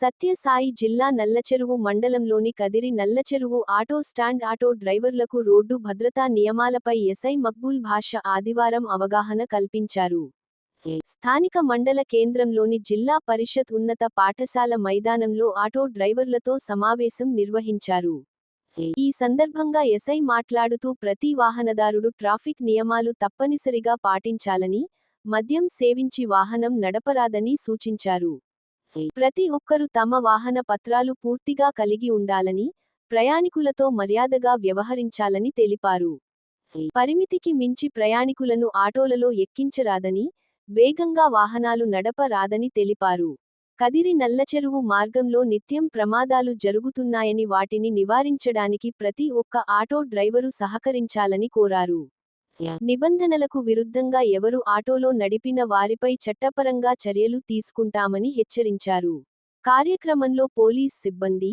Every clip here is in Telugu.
సత్యసాయి జిల్లా నల్లచెరువు మండలంలోని Kadiri Nallacheruvu auto stand auto డ్రైవర్లకు రోడ్డు భద్రతా నియమాలపై ఎస్ఐ మక్బూల్ భాష ఆదివారం అవగాహన కల్పించారు. స్థానిక మండల కేంద్రంలోని జిల్లా పరిషత్ ఉన్నత పాఠశాల మైదానంలో ఆటో డ్రైవర్లతో సమావేశం నిర్వహించారు. ఈ సందర్భంగా ఎస్ఐ మాట్లాడుతూ ప్రతి వాహనదారుడు ట్రాఫిక్ నియమాలు తప్పనిసరిగా పాటించాలని మద్యం సేవించి వాహనం నడపరాదని సూచించారు. ప్రతి ఒక్కరూ తమ వాహన పత్రాలు పూర్తిగా కలిగి ఉండాలని ప్రయాణికులతో మర్యాదగా వ్యవహరించాలని తెలిపారు. పరిమితికి మించి ప్రయాణికులను ఆటోలలో ఎక్కించరాదని వేగంగా వాహనాలు నడపరాదని తెలిపారు. కదిరి నల్లచెరువు మార్గంలో నిత్యం ప్రమాదాలు జరుగుతున్నాయని వాటిని నివారించడానికి ప్రతి ఒక్క ఆటో డ్రైవరు సహకరించాలని కోరారు. నిబంధనలకు విరుద్ధంగా ఎవరు ఆటోలో నడిపిన వారిపై చట్టపరంగా చర్యలు తీసుకుంటామని హెచ్చరించారు. కార్యక్రమంలో పోలీస్ సిబ్బంది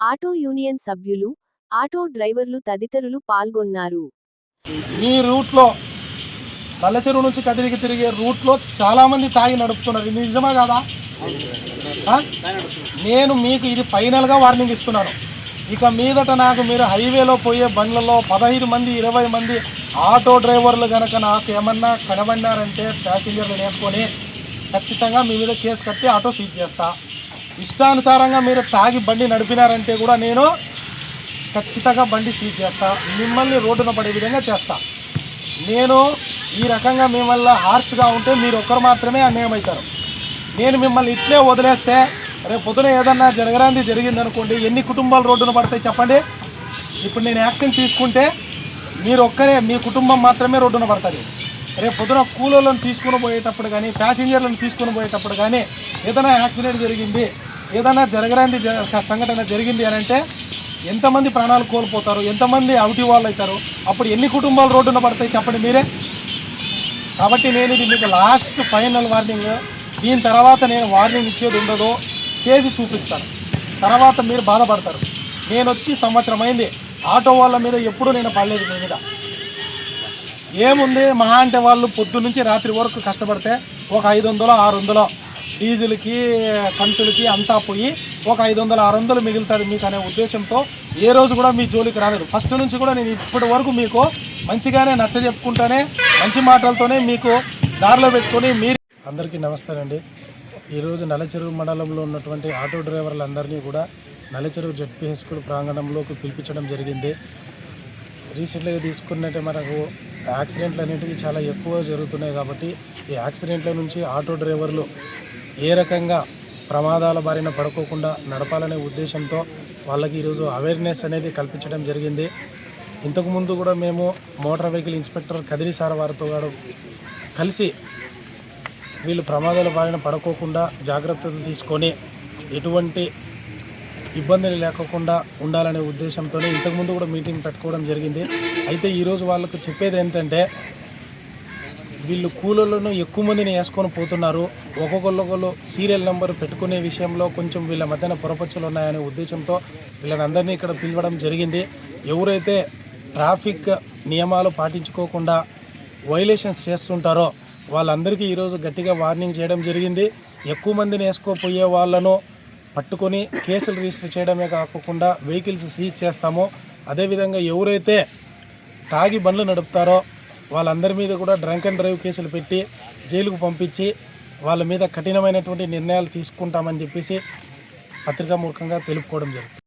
ఆటో యూనియన్ సభ్యులు ఆటో డ్రైవర్లు తదితరులు పాల్గొన్నారు. మీ రూట్లో నల్లచెరువు నుంచి కదిరికి తిరిగే రూట్లో చాలామంది తాగి నడుపుతున్నారు. ఇది నిజమా కాదా? నేను మీకు ఇది ఫైనల్గా వార్నింగ్ ఇస్తున్నాను. ఇక మీదట నాకు మీరు హైవేలో పోయే బండ్లలో పదహైదు మంది ఇరవై మంది ఆటో డ్రైవర్లు కనుక నాకు ఏమన్నా కనబడినారంటే ప్యాసింజర్లు వేసుకొని ఖచ్చితంగా మీ మీద కేసు కట్టి ఆటో సీజ్ చేస్తా. ఇష్టానుసారంగా మీరు తాగి బండి నడిపినారంటే కూడా నేను ఖచ్చితంగా బండి సీజ్ చేస్తా. మిమ్మల్ని రోడ్డున పడే విధంగా చేస్తా. నేను ఈ రకంగా మిమ్మల్ని హార్ష్గా ఉంటే మీరు ఒక్కరు మాత్రమే అన్యాయం అవుతారు. నేను మిమ్మల్ని ఇట్లే వదిలేస్తే రేపు పొద్దున ఏదన్నా జరగరాంది జరిగింది అనుకోండి ఎన్ని కుటుంబాలు రోడ్డున పడతాయి చెప్పండి. ఇప్పుడు నేను యాక్షన్ తీసుకుంటే మీరు ఒక్కరే మీ కుటుంబం మాత్రమే రోడ్డున పడుతుంది. రేపు పొద్దున కూలోళ్ళని తీసుకుని పోయేటప్పుడు కానీ ప్యాసింజర్లను తీసుకుని పోయేటప్పుడు కానీ ఏదైనా యాక్సిడెంట్ జరిగింది ఏదైనా జరగరాంది సంఘటన జరిగింది అని అంటే ఎంతమంది ప్రాణాలు కోల్పోతారు ఎంతమంది అవుటి వాళ్ళు అవుతారు అప్పుడు ఎన్ని కుటుంబాలు రోడ్డున పడతాయి చెప్పండి మీరే. కాబట్టి నేను ఇది మీకు లాస్ట్ ఫైనల్ వార్నింగ్. దీని తర్వాత నేను వార్నింగ్ ఇచ్చేది ఉండదు. చేసి చూపిస్తాను. తర్వాత మీరు బాధపడతారు. నేను వచ్చి సంవత్సరం అయింది ఆటో వాళ్ళ మీద ఎప్పుడూ నేను పడలేదు మీ మీద. ఏముంది? మహా అంటే వాళ్ళు పొద్దు నుంచి రాత్రి వరకు కష్టపడితే ఒక ఐదు వందలు ఆరు వందలు డీజిల్కి కంతులకి అంతా పోయి ఒక ఐదు వందలు ఆరు వందలు మిగులుతాడు మీకు అనే ఉద్దేశంతో ఏ రోజు కూడా మీ జోలికి రాలేదు. ఫస్ట్ నుంచి కూడా నేను ఇప్పటి వరకు మీకు మంచిగానే నచ్చ చెప్పుకుంటానే మంచి మాటలతోనే మీకు దారిలో పెట్టుకొని మీరు అందరికీ నమస్తే అండి. ఈరోజు నలచెరువు మండలంలో ఉన్నటువంటి ఆటో డ్రైవర్లందరినీ కూడా నలచెరువు జడ్పీ స్కూల్ ప్రాంగణంలోకి పిలిపించడం జరిగింది. రీసెంట్గా తీసుకున్నట్టే మనకు యాక్సిడెంట్లు అనేటివి చాలా ఎక్కువ జరుగుతున్నాయి కాబట్టి ఈ యాక్సిడెంట్ల నుంచి ఆటో డ్రైవర్లు ఏ రకంగా ప్రమాదాల బారిన పడుకోకుండా నడపాలనే ఉద్దేశంతో వాళ్ళకి ఈరోజు అవేర్నెస్ అనేది కల్పించడం జరిగింది. ఇంతకుముందు కూడా మేము motor vehicle inspector Kadiri sir వారితో కలిసి వీళ్ళు ప్రమాదాల బారిన పడుకోకుండా జాగ్రత్తలు తీసుకొని ఎటువంటి ఇబ్బందులు లేకుండా ఉండాలనే ఉద్దేశంతోనే ఇంతకుముందు కూడా మీటింగ్ పెట్టుకోవడం జరిగింది. అయితే ఈరోజు వాళ్ళకు చెప్పేది ఏంటంటే వీళ్ళు కూలర్లను ఎక్కువ మందిని వేసుకొని పోతున్నారు. ఒక్కొక్కరు సీరియల్ నెంబర్ పెట్టుకునే విషయంలో కొంచెం వీళ్ళ మధ్యన పొరపచ్చులు ఉన్నాయనే ఉద్దేశంతో వీళ్ళని ఇక్కడ పిలవడం జరిగింది. ఎవరైతే ట్రాఫిక్ నియమాలు పాటించుకోకుండా వైలేషన్స్ చేస్తుంటారో వాళ్ళందరికీ ఈరోజు గట్టిగా వార్నింగ్ చేయడం జరిగింది. ఎక్కువ మందిని వేసుకోపోయే వాళ్ళను పట్టుకొని కేసులు రిజిస్టర్ చేయడమే కాకుండా వెహికల్స్ సీజ్ చేస్తాము. అదేవిధంగా ఎవరైతే తాగి బండ్లు నడుపుతారో వాళ్ళందరి మీద కూడా డ్రంక్ అండ్ డ్రైవ్ కేసులు పెట్టి జైలుకు పంపించి వాళ్ళ మీద కఠినమైనటువంటి నిర్ణయాలు తీసుకుంటామని చెప్పేసి పత్రికామూర్ఖంగా తెలుపుకోవడం జరుగుతుంది.